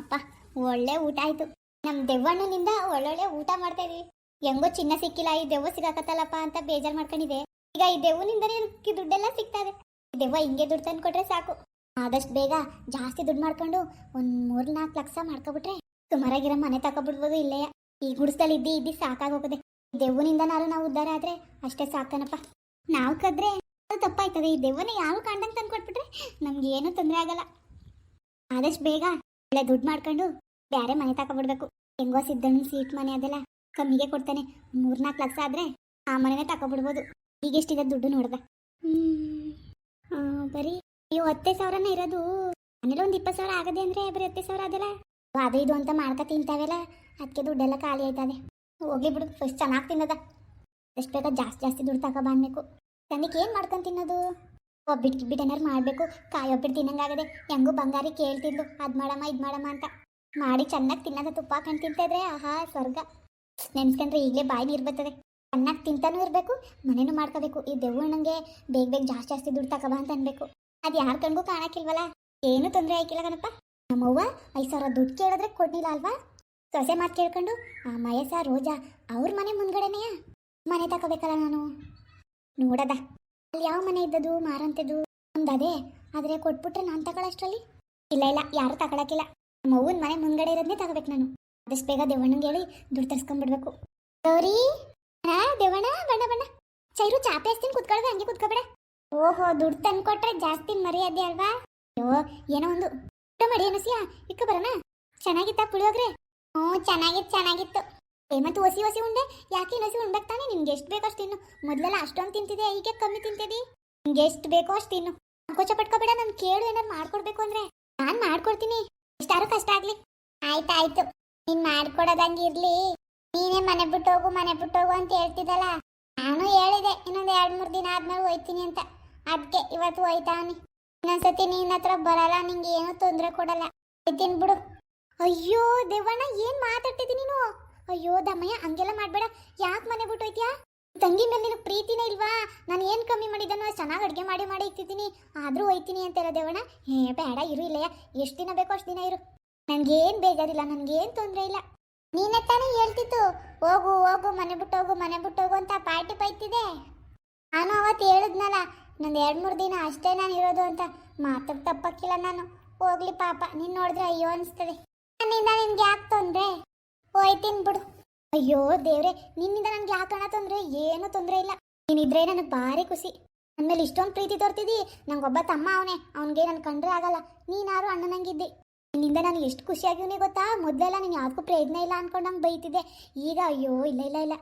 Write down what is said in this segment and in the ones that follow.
ಅಪ್ಪ, ಒಳ್ಳೆ ಊಟ ಆಯ್ತು. ನಮ್ ದೆವ್ವಣ್ಣನಿಂದ ಒಳ್ಳೊಳ್ಳೆ ಊಟ ಮಾಡ್ತಾ ಹೆಂಗೋ ಚಿನ್ನ ಸಿಕ್ಕಿಲ್ಲ, ಈ ದೆವ್ವ ಸಿಗಾಕತ್ತಲ್ಲಪ್ಪ ಅಂತ ಬೇಜಾರ್ ಮಾಡ್ಕೊಂಡಿದೆ ಈಗ ಈ ದೆವ್ವನಿಂದನೇ ದುಡ್ಡೆಲ್ಲ ಸಿಗ್ತಾ ದೆವ್ವ ಹಿಂಗೆ ದುಡ್ಡು ತಂದು ಕೊಟ್ರೆ ಸಾಕು. ಆದಷ್ಟು ಬೇಗ ಜಾಸ್ತಿ ದುಡ್ಡು ಮಾಡ್ಕೊಂಡು ಒಂದ್ ಮೂರ್ ನಾಲ್ಕು ಲಕ್ಷ ಮಾಡ್ಕೊಬಿಟ್ರೆ ಸುಮಾರಾಗಿರೋ ಮನೆ ತಕೊಬಿಡ್ಬೋದು ಇಲ್ಲೇ. ಈ ಗುಡಿಸ್ದಲ್ಲಿ ಇದ್ದಿ ಇದ್ದಿ ಸಾಕಾಗೋಗಿದೆ ದೆವ್ವನಿಂದನಾರು ನಾವು ಉದ್ಧಾರ ಆದ್ರೆ ಅಷ್ಟೇ ಸಾಕನಪ್ಪ. ನಾವು ಕದ್ರೆ ಅದು ತಪ್ಪಾಯ್ತದೆ. ಈ ದೆವ್ವನ ಯಾರು ಕಂಡಂಗೆ ತಂದು ಕೊಟ್ಬಿಟ್ರೆ ನಮ್ಗೆ ಏನೂ ತೊಂದರೆ ಆಗಲ್ಲ. ಆದಷ್ಟು ಬೇಗ ಒಳ್ಳೆ ದುಡ್ಡು ಮಾಡ್ಕೊಂಡು ಬೇರೆ ಮನೆ ತಗೊಬಿಡ್ಬೇಕು ಹೆಂಗೋ ಸಿದ್ದಣ್ಣ ಸೀಟ್ ಮನೆ ಅದೆಲ್ಲ ಕಮ್ಮಿಗೆ ಕೊಡ್ತಾನೆ. ಮೂರ್ನಾಲ್ಕು ಲಕ್ಷ ಆದ್ರೆ ಆ ಮನೆನೇ ತಗೊಬಿಡ್ಬೋದು ಈಗ ಎಷ್ಟಿದೆ ದುಡ್ಡು ನೋಡ್ದೆ. ಆ, ಬರೀ ಅಯ್ಯೋ ಹತ್ತೇ ಸಾವಿರನ ಇರೋದು ಮನೇಲಿ ಒಂದು ಇಪ್ಪತ್ತು ಸಾವಿರ ಆಗದೆ ಅಂದ್ರೆ ಬರೀ ಹತ್ತೇ ಸಾವಿರ ಅದೆಲ್ಲ? ಅದು ಇದು ಅಂತ ಮಾಡ್ಕೊ ತಿಂತಾವೆಲ್ಲ. ಅದಕ್ಕೆ ದುಡ್ಡೆಲ್ಲ ಖಾಲಿ ಆಯ್ತದೆ. ಹೋಗ್ಲಿ ಬಿಡು ಫಸ್ಟ್ ಚೆನ್ನಾಗಿ ತಿನ್ನದ. ಎಷ್ಟು ಬೇಕಾದ ಜಾಸ್ತಿ ಜಾಸ್ತಿ ದುಡ್ಡು ತಗೋ ಬಂದ್ಬೇಕು ನನಗೆ ಏನು ಮಾಡ್ಕೊಂಡು ತಿನ್ನೋದು? ಒಬ್ಬಿಟ್ಟು ಬಿಟ್ಟು ಏನಾರು ಮಾಡಬೇಕು, ಕಾಯಿ ಒಬ್ಬಿಟ್ಟು ತಿನ್ನಂಗಾಗದೆ ಹೆಂಗೂ ಬಂಗಾರಿ ಕೇಳ್ತಿದ್ಲು, ಅದು ಮಾಡಮ್ಮ, ಇದು ಮಾಡಮ್ಮ ಅಂತ. ಮಾಡಿ ಚೆನ್ನಾಗಿ ತಿನ್ನದ ತುಪ್ಪ ಹಾಕೊಂಡು ತಿಂತಿದ್ರೆ ಆಹಾ, ಸ್ವರ್ಗ. ನೆನ್ಸ್ಕೊಂಡ್ರೆ ಈಗಲೇ ಬಾಯಿ ನೀರು ಬರ್ತದೆ. ಚೆನ್ನಾಗಿ ತಿಂತಾನೂ ಇರಬೇಕು, ಮನೇನೂ ಮಾಡ್ಕೋಬೇಕು. ಈ ದೆವ್ವ ನಂಗೆ ಬೇಗ ಬೇಗ ಜಾಸ್ತಿ ಜಾಸ್ತಿ ದುಡ್ಡು ತಗೋಬಾ ಅಂತ ಅನ್ಬೇಕು. ಅದು ಯಾರ ಕಣ್ಗೂ ಕಾಣಕ್ಕಿಲ್ವಲ್ಲ? ಏನು ತೊಂದರೆ ಆಯ್ಕಿಲ್ಲ ಕಣಪ್ಪ. ನಮ್ಮವ್ವ ಐದು ಸಾವಿರ ದುಡ್ಡು ಕೇಳಿದ್ರೆ ಕೊಡ್ಲಿಲ್ಲ ಅಲ್ವಾ? ಸೊಸೆ ಮಾತು ಕೇಳ್ಕೊಂಡು, ಆ ಮಯಸ, ರೋಜಾ, ಅವ್ರ ಮನೆ ಮುಂದ್ಗಡೆನೆಯ? ಮನೆ ತಗೋಬೇಕಲ್ಲ ನಾನು. ನೋಡದ. ಅಲ್ಲಿ ಯಾವ ಮನೆ ಇದ್ದದು ಮಾರಂತದ್ದು ಒಂದು ಅದೇ ಆದರೆ ಕೊಟ್ಬಿಟ್ರೆ ನಾನು ತಗೊಳ್ಳೋಷ್ಟರಲ್ಲಿ ಇಲ್ಲ ಇಲ್ಲ, ಯಾರು ತಗೊಳಕಿಲ್ಲ ನಮ್ಮ ಅವ್ವನ ಮನೆ ಮುಂದ್ಗಡೆ ಇರೋದನ್ನೇ ತಗೋಬೇಕು ನಾನು. ಆದಷ್ಟು ಬೇಗ ದೇವಣ್ಣಂಗೆ ಹೇಳಿ ದುಡ್ಡು ತರ್ಸ್ಕೊಂಡ್ಬಿಡ್ಬೇಕು ಗೌರಿ? ಹಾ ದೇವಣ್ಣ, ಬಣ್ಣ ಬಣ್ಣ. ಚೈರು ಚಾಪೆ ಹಚ್ತೀನಿ ಕುತ್ಕೊಳ್ದೆ ಹಂಗೆ ಕುತ್ಕೋಬೇಡ. ಓಹೋ, ದುಡ್ಡು ತಂದು ಕೊಟ್ರೆ ಜಾಸ್ತಿ ಮರ್ಯಾದೆ ಅಲ್ವಾ? ಅಯ್ಯೋ, ಏನೋ ಒಂದು ಊಟ ಮಾಡಿ, ಅನಸಿಯಾ? ಇಕ್ಕ ಬರೋಣ? ಚೆನ್ನಾಗಿತ್ತ, ಪುಳಿಯೋಗ್ರೆ? ಹ್ಞೂ, ಚೆನ್ನಾಗಿತ್ತು ಚೆನ್ನಾಗಿತ್ತು. ಏ ಮತ್ತೆ ಹೊಸಿ ಹೊಸಿ ಉಂಡೆ? ಯಾಕೆ ಹೊಸಿ ಉಣ್ಬೇಕು ತಾನೆ? ನಿಮ್ಗೆ ಎಷ್ಟು ಬೇಕೋ ಅಷ್ಟು ತಿನ್ನು ಮೊದಲೆಲ್ಲ ಅಷ್ಟೊಂದು ತಿಂತಿದೆ ಈಗ ಕಮ್ಮಿ ತಿಂತಿದಿ. ನಿಮ್ಗೆ ಎಷ್ಟು ಬೇಕೋ ಅಷ್ಟು ತಿನ್ನು ಸಂಕೋಚ ಪಟ್ಕೋಬೇಡ ನಾನು ಕೇಳು ಏನಾದ್ರು ಮಾಡ್ಕೊಡ್ಬೇಕು ಅಂದ್ರೆ. ನಾನು ಮಾಡ್ಕೊಡ್ತೀನಿ. ಎಷ್ಟಾರು ಕಷ್ಟ ಆಗ್ಲಿ. ಆಯ್ತಾಯ್ತು. ನೀನ್ ಮಾಡ್ಕೊಡೋದಂಗೆ ಇರ್ಲಿ ನೀನೇ ಮನೆ ಬಿಟ್ಟು ಹೋಗು, ಮನೆ ಬಿಟ್ಟು ಹೋಗು ಅಂತ ಹೇಳ್ತಿದ್ದಲ್ಲ. ನಾನು ಹೇಳಿದೆ, ಇನ್ನೊಂದು ಎರಡು ಮೂರು ದಿನ ಆದ್ಮೇಲೆ ಹೋಯ್ತೀನಿ ಅಂತ. ಅದಕ್ಕೆ ಇವತ್ತು ಹೋಯ್ತಾವನಿ ಇನ್ನೊಂದ್ಸತಿ ನಿನ್ನ ಹತ್ರ ಬರಲ್ಲ, ನಿಂಗೆ ಏನೂ ತೊಂದರೆ ಕೊಡಲ್ಲ. ಹೋಯ್ತೀನಿ ಬಿಡು. ಅಯ್ಯೋ ದೇವಣ್ಣ, ಏನ್ ಮಾತಾಡ್ತಿದ್ದೀನಿ ನೀನು? ಅಯ್ಯೋ ದಮ್ಮಯ್ಯ, ಹಂಗೆಲ್ಲ ಮಾಡ್ಬೇಡ. ಯಾಕೆ ಮನೆ ಬಿಟ್ಟು ತಂಗಿ ಮೇಲೆ ನಿನಗೆ ಪ್ರೀತಿನೇ ಇಲ್ವಾ? ನಾನು ಏನು ಕಮ್ಮಿ ಮಾಡಿದ್ದಾನೋ ಚೆನ್ನಾಗಿ ಅಡುಗೆ ಮಾಡಿ ಮಾಡಿ ಇಕ್ತಿದ್ದೀನಿ ಆದರೂ ಹೋಯ್ತೀನಿ ಅಂತೆಲ್ಲ ದೇವಣ್ಣ. ಹೇ, ಬೇಡ, ಇರು ಇಲ್ಲಯ್ಯ. ಎಷ್ಟು ದಿನ ಬೇಕೋ ಅಷ್ಟು ದಿನ ಇರು. ನನಗೇನು ಬೇಜಾರಿಲ್ಲ, ನನಗೇನು ತೊಂದರೆ ಇಲ್ಲ. ನೀನೇ ತಾನೇ ಹೇಳ್ತಿತ್ತು, ಹೋಗು ಹೋಗು, ಮನೆ ಬಿಟ್ಟು ಹೋಗು ಮನೆ ಬಿಟ್ಟು ಹೋಗು ಅಂತ ಪಾರ್ಟಿ ಬೈತಿದೆ ನಾನು ಅವತ್ತು ಹೇಳಿದ್ನಲ್ಲ, ನಂದು ಎರಡು ಮೂರು ದಿನ ಅಷ್ಟೇ ನಾನು ಇರೋದು ಅಂತ. ಮಾತಾಡ್ ತಪ್ಪಕ್ಕಿಲ್ಲ ನಾನು. ಹೋಗ್ಲಿ ಪಾಪ, ನೀನು ನೋಡಿದ್ರೆ ಅಯ್ಯೋ ಅನಿಸ್ತದೆ. ನನ್ನಿಂದ ನಿನ್ಗೆ ಯಾಕೆ ತೊಂದ್ರೆ? ಹೋಯ್ತೀನಿ ಬಿಡು. ಅಯ್ಯೋ ದೇವ್ರೆ, ನಿನ್ನಿಂದ ನನ್ಗೆ ಯಾಕೆ ಹಣ ತೊಂದ್ರೆ? ಏನೂ ತೊಂದರೆ ಇಲ್ಲ. ನೀನಿದ್ರೆ ನನಗೆ ಭಾರಿ ಖುಷಿ. ನನ್ಮೇಲೆ ಇಷ್ಟೊಂದು ಪ್ರೀತಿ ತೋರ್ತಿದ್ದಿ ಒಬ್ಬ ತಮ್ಮ ಅವನೇ. ಅವನಿಗೆ ನನ್ ಕಂಡ್ರೆ ಆಗಲ್ಲ. ನೀನಾರು ಅಣ್ಣನಂಗಿದ್ದಿ. ನಿನ್ನಿಂದ ನನಗೆ ಎಷ್ಟು ಖುಷಿಯಾಗಿವ್ನಿ ಗೊತ್ತಾ? ಮೊದಲೆಲ್ಲ ನೀನು ಯಾಕೂ ಪ್ರಯತ್ನ ಇಲ್ಲ ಅನ್ಕೊಂಡು ನಂಗೆ ಬೈತಿದ್ದೆ. ಈಗ ಅಯ್ಯೋ, ಇಲ್ಲ ಇಲ್ಲ ಇಲ್ಲ.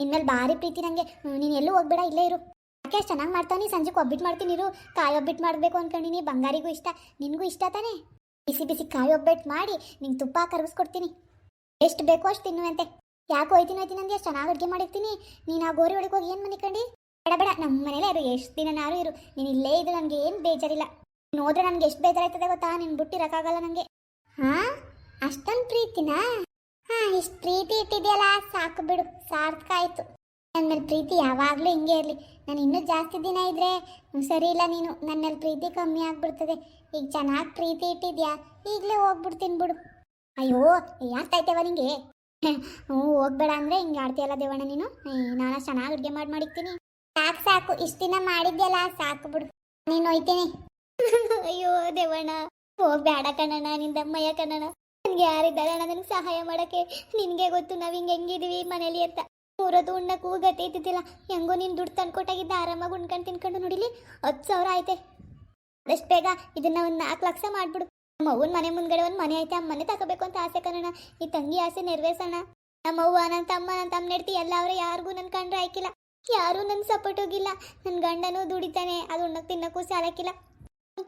ನಿನ್ಮೇಲೆ ಭಾರಿ ಪ್ರೀತಿ ನನಗೆ ನೀನು ಎಲ್ಲೂ ಹೋಗ್ಬೇಡ, ಇಲ್ಲೇ ಇರು. ಯಾಕೆ ಅಷ್ಟು ಚೆನ್ನಾಗಿ ಮಾಡ್ತಾನೆ ಸಂಜೆಗೆ ಒಬ್ಬಿಟ್ಟು ಮಾಡ್ತೀನಿ ಇರು. ಕಾಯಿ ಒಬ್ಬಿಟ್ಟು ಮಾಡಬೇಕು ಅನ್ಕೊಂಡಿನಿ. ಬಂಗಾರಿಗೂ ಇಷ್ಟ, ನಿನಗೂ ಇಷ್ಟ ತಾನೇ? ಬಿಸಿ ಬಿಸಿ ಕಾಯಿ ಒಬ್ಬಿಟ್ಟು ಮಾಡಿ ನಿಂಗೆ ತುಪ್ಪ ಕರಗಿಸ್ಕೊಡ್ತೀನಿ. ಎಷ್ಟು ಬೇಕೋ ಅಷ್ಟು ತಿನ್ನುವಂತೆ. ಯಾಕೆ ಹೋಯ್ತೀನಿ ಹೋಯ್ತೀನಿ ಅಂದೆ ಅಷ್ಟು ಚೆನ್ನಾಗಿ ಅಡುಗೆ ಮಾಡಿರ್ತೀನಿ. ನೀನು ಆ ಗೋರಿ ಒಳಗೆ ಏನು ಮನಿಕಂಡು? ಬೇಡ ಬೇಡ ನಮ್ಮ ಮನೇಲೇ ಇರು ಎಷ್ಟು ದಿನನಾರು ಇರು. ನೀನು ಇಲ್ಲೇ ಇದು ನನಗೆ ಏನು ಬೇಜಾರಿಲ್ಲ. ನೋಡ್ರೆ ನನಗೆ ಎಷ್ಟು ಬೇಜಾರಾಯ್ತದೆ ಗೊತ್ತಾ? ನಿನ್ ಬಿಟ್ಟಿರೋಕ್ಕಾಗಲ್ಲ ನನಗೆ ಹಾಂ? ಅಷ್ಟೊಂದು ಪ್ರೀತಿನಾ? ಹಾಂ ಇಷ್ಟು ಪ್ರೀತಿ ಇಟ್ಟಿದ್ಯಲ್ಲ ಸಾಕು ಬಿಡು ಸಾರ್ಥಕ ಆಯಿತು. ನನ್ನ ಮೇಲೆ ಪ್ರೀತಿ ಯಾವಾಗಲೂ ಹಿಂಗೆ ಇರಲಿ. ನಾನು ಇನ್ನೂ ಜಾಸ್ತಿ ದಿನ ಹ್ಮ್, ಸರಿ ಇಲ್ಲ ನೀನು. ನನ್ನ ಮೇಲೆ ಪ್ರೀತಿ ಕಮ್ಮಿ ಆಗಿಬಿಡ್ತದೆ. ಈಗ ಚೆನ್ನಾಗಿ ಪ್ರೀತಿ ಇಟ್ಟಿದ್ಯಾ? ಈಗಲೇ ಹೋಗ್ಬಿಡ್ತೀನಿ ಬಿಡು. ಅಯ್ಯೋ ಯಾರ್ತಾಯ್ತೇವ ನಿಂಗೆ? ಹ್ಞೂ ಹೋಗ್ಬೇಡ ಅಂದ್ರೆ ಹಿಂಗೆ ಆಡ್ತೀಯಲ್ಲ ದೇವಣ್ಣ ನೀನು? ನಾನು ಚೆನ್ನಾಗಿ ಅಡುಗೆ ಮಾಡಿ ಮಾಡಿಕ್ತೀನಿ ಸಾಕು ಸಾಕು, ಇಷ್ಟು ದಿನ ಮಾಡಿದ್ಯಲ್ಲ, ಸಾಕು ಬಿಡು. ನೀನು ಹೋಯ್ತೀನಿ. ಅಯ್ಯೋ, ದೇವಣ್ಣ, ಹೋಗ್ಬೇಡ ಕಣಣ್ಣ ನಿಂದ ಅಮ್ಮಯ್ಯ ಕಣಣ್ಣ ನನ್ಗೆ ಯಾರಿದ್ದಾರೆ ಅಣ್ಣ ನನಗೆ ಸಹಾಯ ಮಾಡಕ್ಕೆ? ನಿನ್ಗೆ ಗೊತ್ತು, ನಾವ್ ಹಿಂಗೆ ಹೆಂಗಿದೀವಿ ಮನೇಲಿ ಅಂತ. ಮೂರೊತ್ತು ಉಣ್ಣಕ್ಕೂ ಗತಿ ಇದ್ದಿದ್ದಿಲ್ಲ. ಹೆಂಗೋ ನೀನು ದುಡ್ಡು ತಂದ್ಕೊಟ್ಟಾಗಿದ್ದ ಆರಾಮಾಗಿ ಉಣ್ಕೊಂಡು ತಿನ್ಕೊಂಡು ನೋಡಿಲಿ ಹತ್ತು ಸಾವಿರ ಆಯ್ತೆ. ಅದಷ್ಟು ಬೇಗ ಇದನ್ನ ಒಂದು ನಾಲ್ಕು ಲಕ್ಷ ಮಾಡ್ಬಿಡು. ನಮ್ಮ ಮನೆ ಮುಂದ್ಗಡೆ ಒಂದು ಮನೆ ಐತೆ, ಆ ಮನೆ ತಗೋಬೇಕು ಅಂತ ಆಸೆ ಕಣಣ್ಣ. ಈ ತಂಗಿ ಆಸೆ ನೆರವೇರ್ಸೋಣ. ನಮ್ಮ ಅವ್ವ, ನನ್ನ ತಮ್ಮ ನನ್ನ ತಮ್ಮ ನೆಡ್ತಿ ಎಲ್ಲ ಅವ್ರ, ಯಾರಿಗೂ ನನ್ನ ಕಂಡ್ರೆ ಆಯ್ಕಿಲ್ಲ ಯಾರೂ ನನ್ನ ಸಪೋರ್ಟ್ ಹೋಗಿಲ್ಲ. ನನ್ನ ಗಂಡನೂ ದುಡಿತಾನೆ, ಅದು ಉಣ್ಣಕ್ಕೆ ತಿನ್ನಕ್ಕೂ ಸಾಲಕ್ಕಿಲ್ಲ.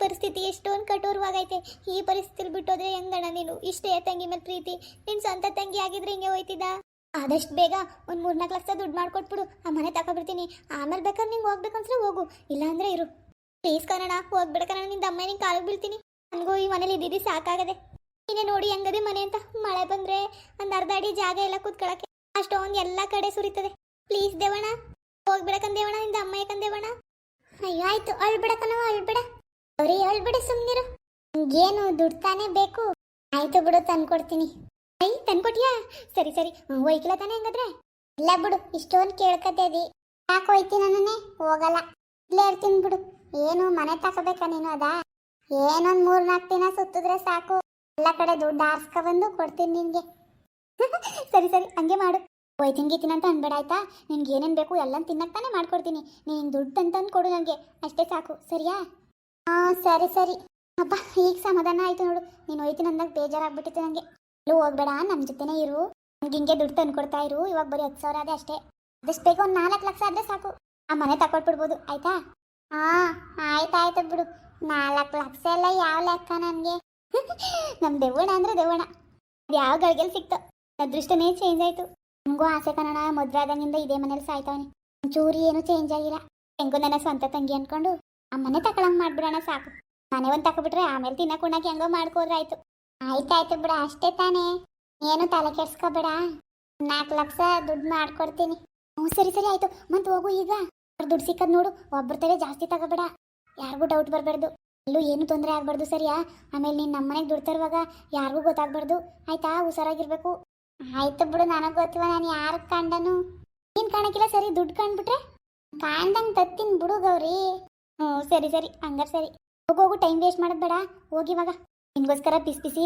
ಪರಿಸ್ಥಿತಿ ಎಷ್ಟೊಂದು ಕಠೋರವಾಗೈತೆ. ಈ ಪರಿಸ್ಥಿತಿಲಿ ಬಿಟ್ಟೋದ್ರೆ ಹೆಂಗಣ್ಣ ನೀನು? ಇಷ್ಟೇ ತಂಗಿ ಮೇಲೆ ಪ್ರೀತಿ. ನಿನ್ ಸ್ವಂತ ತಂಗಿ ಆಗಿದ್ರೆ ಹಿಂಗೆ ಹೋಯ್ತಿದ್ದ? ಆದಷ್ಟು ಬೇಗ ಒಂದು ಮೂರ್ನಾಲ್ಕು ಲಕ್ಷ ದುಡ್ಡು ಮಾಡ್ಕೊಟ್ಬಿಡು. ಆ ಮನೆ ತಗೊಬಿಡ್ತೀನಿ ಆಮೇಲೆ ಬೇಕಾದ್ರೆ ನಿಂಗೆ ಹೋಗ್ಬೇಕಂದ್ರೆ ಹೋಗು. ಇಲ್ಲಾಂದ್ರೆ ಇರು. ಪ್ಲೀಸ್ ಕನ್ನಡ ಹೋಗ್ಬೇಡ ಕನ್ನಡ ನಿಂದ ಅಮ್ಮ ನಿಂಗೆ ಕಾಲಿಗೆ ಬೀಳ್ತೀನಿ. ನನಗೂ ಈ ಮನೇಲಿ ಇದ್ದಿದ್ದು ಸಾಕಾಗದೆ. ನೀನೇ ನೋಡಿ ಹೆಂಗದೆ ಮನೆ ಅಂತ. ಮಳೆ ಬಂದ್ರೆ ಒಂದು ಅರ್ಧ ಅಡಿ ಜಾಗ ಎಲ್ಲ ಕೂತ್ಕೊಳಕ್ಕೆ ಅಷ್ಟೊಂದು ಎಲ್ಲ ಕಡೆ ಸುರಿತದೆ. ಪ್ಲೀಸ್ ದೇವಣ್ಣ ಹೋಗ್ಬಿಡಕಂದೇವಣ್ಣ ನಿಂದ ಅಮ್ಮ ಯಾಕಂದ್ ದೇವಣ್ಣ ಅಯ್ಯೋ, ಆಯ್ತು ಅಳ್ಬಿಡಕನವ ಅಳ್ಬಿಡ. ಅವ್ರಿ ಅಳ್ಬಿಡ ಸುಮ್ನಿರು. ಏನು ದುಡ್ಡು ತಾನೇ ಬೇಕು. ಆಯ್ತು ಬಿಡು, ತಂದ್ಕೊಡ್ತೀನಿ. ಐ ತಂದ್ಕೊಟ್ಯಾ ಸರಿ ಸರಿ. ಒಯ್ಕಿಲ್ಲ ತಾನೇ ಹಂಗಾದ್ರೆ? ಇಲ್ಲ ಬಿಡು, ಇಷ್ಟೊಂದು ಕೇಳ್ಕತ್ತೇದಿ ಯಾಕೆ ಹೋಯ್ತಿ ನನ್ನೇ ಹೋಗಲ್ಲ. ಇಲ್ಲೇ ಇರ್ತೀನಿ ಬಿಡು. ಏನು ಮನೆ ತಗೋಬೇಕಾ ನೀನು ಅದಾ? ಏನೊಂದ್ ಮೂರ್ ನಾಲ್ಕು ದಿನ ಸುತ್ತಿದ್ರೆ ಸಾಕು. ಎಲ್ಲ ಕಡೆ ದುಡ್ಡು ಆರ್ಸ್ಕೊ ಬಂದು ಕೊಡ್ತೀನಿ ನಿನ್ಗೆ. ಸರಿ ಸರಿ, ಹಂಗೆ ಮಾಡು. ಹೋಯ್ತೀನಿ ಗೀತೀನಿ ಅಂತ ಅನ್ಬೇಡ ಆಯ್ತಾ? ನಿನ್ಗೆ ಏನೇನು ಬೇಕು ಎಲ್ಲ ತಿನ್ನಕ್ಕೆ ತಾನೇ ಮಾಡ್ಕೊಡ್ತೀನಿ. ನೀನು ದುಡ್ಡು ಅಂತಂದು ಕೊಡು ನನಗೆ ಅಷ್ಟೇ ಸಾಕು. ಸರಿಯಾ? ಹಾಂ, ಸರಿ ಸರಿ. ಅಪ್ಪ ಈಗ ಸಮಾಧಾನ ಆಯ್ತು ನೋಡು. ನೀನು ಒಯ್ತೀನಿ ಅಂದಾಗ ಬೇಜಾರಾಗ್ಬಿಟ್ಟಿತ್ತು ನನಗೆ ಎಲ್ಲೂ ಹೋಗ್ಬೇಡ ನಮ್ಮ ಜೊತೆನೇ ಇರು. ನನ್ಗೆ ಹಿಂಗೆ ದುಡ್ಡು ತಂದು ಕೊಡ್ತಾ ಇರು. ಇವಾಗ ಬರೀ ಹತ್ತು ಸಾವಿರ ಅದೇ ಅಷ್ಟೇ. ಅದಷ್ಟು ಬೇಗ ಒಂದು ನಾಲ್ಕು ಲಕ್ಷ ಆದರೆ ಸಾಕು. ಆ ಮನೆ ತಗೊಟ್ಬಿಡ್ಬೋದು ಆಯ್ತಾ? ಹಾಂ, ಆಯ್ತಾಯ್ತು ಬಿಡು. ನಾಲ್ಕು ಲಕ್ಷ ಎಲ್ಲ ಯಾವ ಲೆಕ್ಕ ನನಗೆ? ನಮ್ಮ ದೇವಣ ಅಂದ್ರೆ ದೇವಣ ಯಾವ ಗಳಿಗೆಲ್ಲಿ ಸಿಕ್ತು? ಅದೃಷ್ಟನೇ ಚೇಂಜ್ ಆಯ್ತು. ನಮಗೂ ಆಸೆ ಕನ್ನಡ ಮದುವೆ ಆದಂಗಿಂದ ಇದೇ ಮನೇಲಿ ಸಾಯ್ತಾವನೆ. ಚೂರಿ ಏನು ಚೇಂಜ್ ಆಗಿಲ್ಲ. ಹೆಂಗೋ ನನ್ನ ಸ್ವಂತ ತಂಗಿ ಅನ್ಕೊಂಡು ಆ ಮನೆ ತಗೊಳಂಗ್ ಮಾಡ್ಬಿಡೋಣ ಸಾಕು. ಮನೆ ಒಂದು ತಗೊಬಿಟ್ರೆ ಆಮೇಲೆ ತಿನ್ನಕ್ಕೆ ಉಣ್ಣಕ್ಕೆ ಹೆಂಗೋ ಮಾಡ್ಕೋದ್ರೆ ಆಯ್ತು ಆಯ್ತಾಯ್ತು ಬಿಡ, ಅಷ್ಟೇ ತಾನೇ. ಏನು ತಲೆ ಕೆಡ್ಸ್ಕೊಬೇಡ. ನಾಲ್ಕು ಲಕ್ಷ ದುಡ್ಡು ಮಾಡ್ಕೊಡ್ತೀನಿ. ಹ್ಞೂ, ಸರಿ ಸರಿ, ಆಯ್ತು. ಮತ್ತೆ ಹೋಗು ಈಗ. ದುಡ್ಡು ಸಿಕ್ಕದ್ ನೋಡು ಒಬ್ಬರ ತಲೆ ಜಾಸ್ತಿ ತಗೋಬೇಡ. ಯಾರಿಗೂ ಡೌಟ್ ಬರಬಾರ್ದು. ಎಲ್ಲೂ ಏನು ತೊಂದರೆ ಆಗ್ಬಾರ್ದು ಸರಿಯಾ? ಆಮೇಲೆ ನೀನು ನಮ್ಮನೆಗೆ ದುಡ್ಡು ತರುವಾಗ ಯಾರಿಗೂ ಗೊತ್ತಾಗಬಾರ್ದು. ಆಯ್ತಾ? ಹುಷಾರಾಗಿರ್ಬೇಕು. ಆಯ್ತು ಬಿಡು, ನನಗೆ ಗೊತ್ತಿವ ನಾನು ಯಾರು ಕಂಡನು. ನೀನು ಕಾಣಕ್ಕಿಲ್ಲ ಸರಿ, ದುಡ್ಡು ಕಂಡ್ಬಿಟ್ರೆ? ಕಾಣ್ದಂಗೆ ತತ್ತೀನಿ ಬಿಡು ಗೌರಿ. ಹ್ಞೂ, ಸರಿ ಸರಿ, ಹಂಗಾರೆ ಸರಿ. ಹೋಗು ಹೋಗು ಟೈಮ್ ವೇಸ್ಟ್ ಮಾಡೋದು ಬೇಡ. ಹೋಗಿ ಇವಾಗ. ನಿಂಗೋಸ್ಕರ ಬಿಸಿ ಬಿಸಿ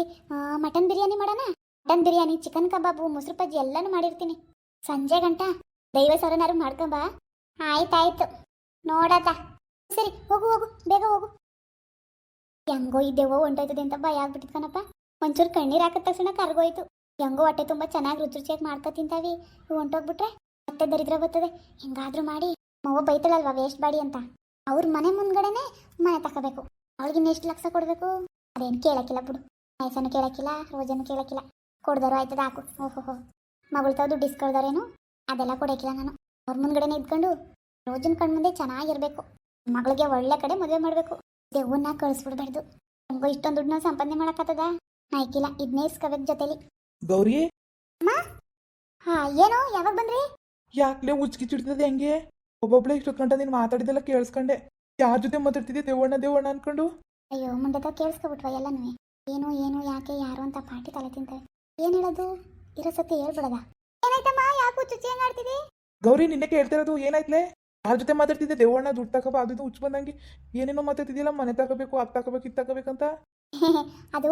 ಮಟನ್ ಬಿರಿಯಾನಿ ಮಾಡೋಣ? ಮಟನ್ ಬಿರಿಯಾನಿ, ಚಿಕನ್ ಕಬಾಬು, ಮೊಸರು ಬಜ್ಜಿ ಎಲ್ಲನೂ ಮಾಡಿರ್ತೀನಿ. ಸಂಜೆ ಗಂಟ. ದೈವ ಸರನಾರು ಮಾಡ್ಕೊಂಬ? ಆಯ್ತಾಯ್ತು. ನೋಡದ. ಸರಿ, ಹೋಗು ಹೋಗು, ಬೇಗ ಹೋಗು. ಹೆಂಗೋ ಇದ್ದೇವೋ ಹೊಂಟೋಯ್ತದೆ ಅಂತ ಭಯ ಆಗ್ಬಿಟ್ಟಿದ್ ಕಣಪ್ಪ. ಒಂಚೂರು ಕಣ್ಣೀರು ಹಾಕಿದ ತಕ್ಷಣ ಕರ್ಗೋಯ್ತು. ಹೆಂಗೋ ಹೊಟ್ಟೆ ತುಂಬ ಚೆನ್ನಾಗಿ ರುಚಿ ರುಚಿಯಾಗಿ ಮಾಡ್ಕೊ ತಿಂತಾವಿ. ಹೊಂಟೋಗ್ಬಿಟ್ರೆ ಮತ್ತೆ ದರಿದ್ರ ಬರ್ತದೆ. ಹೆಂಗಾದ್ರೂ ಮಾಡಿ. ಮವ ಬೈತಳಲ್ವಾ, ವೇಸ್ಟ್ ಬಾಡಿ ಅಂತ. ಅವ್ರ ಮನೆ ಮುಂದ್ಗಡೆನೆ ಮನೆ ತಗೋಬೇಕು ಅವಳಿಗೆ ಎಷ್ಟು ಲಕ್ಷ ಕೊಡಬೇಕು? ಅದೇನು ಕೇಳಕ್ಕಿಲ್ಲ ಬಿಡು. ಮೈಸನ್ನು ಕೇಳಕ್ಕಿಲ್ಲ ರೋಜನ್ನು ಕೇಳಕ್ಕಿಲ್ಲ. ಕೊಡ್ದಾರು ಆಯ್ತದ, ಹಾಕು. ಓಹೋ ಮಗಳು ತಾವ್ ದುಡ್ಡು ಇಸ್ಕೊಳ್ದಾರೇನು ಅದೆಲ್ಲ ಕೊಡಕ್ಕಿಲ್ಲ ನಾನು. ಅವ್ರ ಮುಂದ್ಗಡೆನೆ ಇದ್ಕೊಂಡು ರೋಜನ್ ಕಣ್ಮುಂದೆ ಚೆನ್ನಾಗಿರ್ಬೇಕು. ಮಗಳಿಗೆ ಒಳ್ಳೆ ಕಡೆ ಮದುವೆ ಮಾಡಬೇಕು. ದೆವ್ವನ್ನ ಕಳಿಸ್ಬಿಡ್ಬಾರ್ದು. ಇಷ್ಟೊಂದ್ ಇಷ್ಟೊಂದು ದುಡ್ಡನ್ನ ಸಂಪಾದನೆ ಮಾಡಕ್ಕಾಗ್ತದ ಆಯ್ಕಿಲ್ಲ ಇದನ್ನೇ ಇಸ್ಕೋಬೇಕು ಜೊತೆಲಿ. ಗೌರಿ? ಹಾ ಏನೋ? ಯಾವಾಗ ಬಂದ್ರಿ? ಯಾಕ್ಲೆ ಉಚ್ಕಿ ಚಿಡ್ತದೆ ಹೆಂಗೆ? ಒಬ್ಬೊಬ್ಳೆ ಇಷ್ಟೊತ್ತು ಗಂಟ ನೀನು ಮಾತಾಡಿದೆಲ್ಲ ಕೇಳಿಸ್ಕೊಂಡೆ. ಯಾರ ಜೊತೆ ಮಾತಾಡ್ತಿದ್ದೆ ದೇವಣ್ಣ ದೇವಣ್ಣ ಅನ್ಕೊಂಡು? ಅಯ್ಯೋ ಮುಂದೆ ಕೇಳಿಸ್ಕೊಬಿಟ್ವ ಎಲ್ಲನೂ. ಏನು ಏನು ಯಾಕೆ ಯಾರು ಅಂತ ಪಾಟಿ ತಲೆ ತಿಂತಾರೆ ಏನ್ ಹೇಳೋದು? ಇರೋ ಸತಿ ಹೇಳ್ಬಿಡದ? ಏನಾಯ್ತಮ್ಮ? ಯಾಕೆ ಚುಚ್ಚಿ ಆಡ್ತಿದಿ ಗೌರಿ ನಿನ್ನೆ ಕೇಳ್ತಿರೋದು ಏನಾಯ್ತಲೇ? ಯಾರ ಜೊತೆ ಮಾತಾಡ್ತಿದ್ದೆ ದೇವಣ್ಣ ದುಡ್ಡು ತಗೋಬ ಅದು ಇದು ಉಚ್ಚ ಬಂದಂಗೆ. ಏನೇನೋ ಮಾತಾಡ್ತಿದ್ದಿಲ್ಲ ಮನೆ ತಗೋಬೇಕು ಅದು ತಗೋಬೇಕು ಇದು ತಗೋಬೇಕಂತ? ಅದು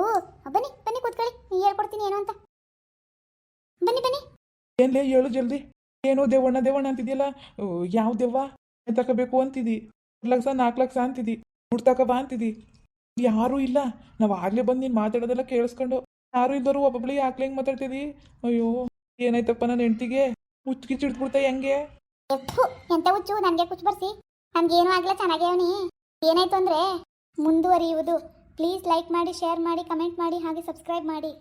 ಬನ್ನಿ ಬನ್ನಿ ಕೂತ್ಕೊಳ್ಳಿ ನೀ ಹೇಳ್ಕೊಡ್ತೀನಿ ಏನು ಅಂತ. ಬನ್ನಿ ಬನ್ನಿ. ಏನ್ಲೇ ಹೇಳು ಜಲ್ದಿ. ಏನು ದೇವಣ್ಣ ದೇವಣ್ಣ ಅಂತಿದ್ಯಲ್ಲ ಯಾವ ದೇವ್ವ? ಮನೆ ತಗೋಬೇಕು ಅಂತಿದ್ದಿ ಮೂರು ಲಕ್ಷ ನಾಲ್ಕು ಲಕ್ಷ ಅಂತಿದ್ದಿ ದುಡ್ಡು ತಗೋಬ ಅಂತಿದ್ದಿ ಯಾರೂ ಇಲ್ಲ. ನಾವು ಆಗ್ಲೇ ಬಂದು ನೀನು ಮಾತಾಡೋದೆಲ್ಲ ಕೇಳಿಸ್ಕೊಂಡು. ಯಾರು ಇಲ್ದರು ಒಬ್ಬೊಬ್ಳೆ ಯಾಕ್ಲೆ ಹೆಂಗೆ ಮಾತಾಡ್ತಿದಿ? ಅಯ್ಯೋ ಏನಾಯ್ತಪ್ಪ ನನ್ನ ಹೆಂಡ್ತಿಗೆ? ಮುಚ್ಕಿ ಚಿಡ್ಬಿಡ್ತಾ ಹೆಂಗೆ? ಎಪ್ಪು, ಎಂತ ಹುಚ್ಚು? ನನಗೆ ಕುಚ್ಚು ಬರ್ಸಿ. ನಮ್ಗೇನು ಆಗಿಲ್ಲ ಆಗ್ಲ ಅವನಿ. ಏನಾಯ್ತು ಅಂದ್ರೆ ಮುಂದುವರಿಯುವುದು. ಪ್ಲೀಸ್ ಲೈಕ್ ಮಾಡಿ ಶೇರ್ ಮಾಡಿ ಕಮೆಂಟ್ ಮಾಡಿ, ಹಾಗೆ ಸಬ್ಸ್ಕ್ರೈಬ್ ಮಾಡಿ.